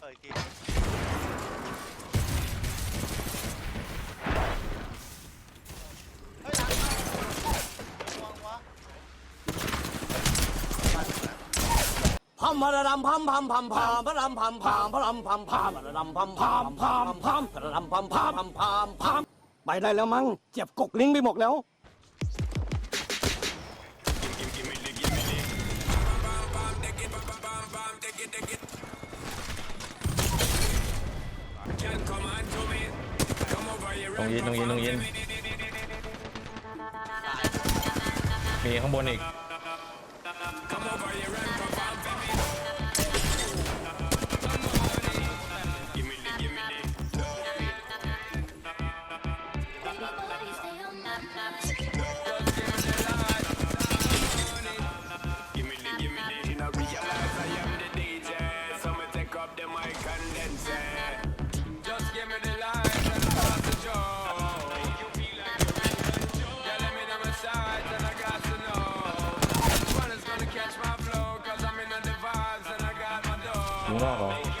เอออีกทีเฮ้ยหลังเข้าระวังวะ พัมพะระดำพัมพัมพัมพามพะรำพัมพามพะรำพัมพามพะระดำพัมพามพามพามพะระดำพัมพามพัมพามพามไปได้แล้วมั้งเจ็บกกลิ้งไปหมดแล้ว รงยินตรงยินตรงยินมีข้างบนอีก ยิง dog. นอกเหรอ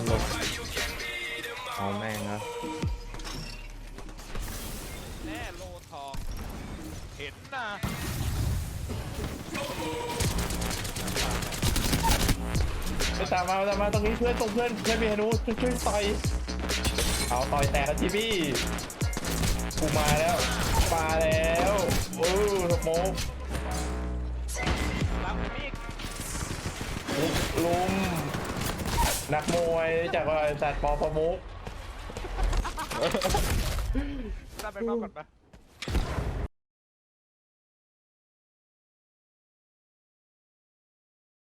มลมเอาแม่งนะแน่โลทอง เห็นนะไปตามมาตามมาตรงนี้เพื่อนตรงเพื่อนเพื่อนมีฮนุช่วยช่วยต่อยเอาต่อยแตกแล้วทีพี่กูมาแล้วมาแล้วโอ้สโมกรับมีดลุกลุม นักมวยจากว่าสัตว์ปอประมุกรับไปเฝ้าก่อนปะ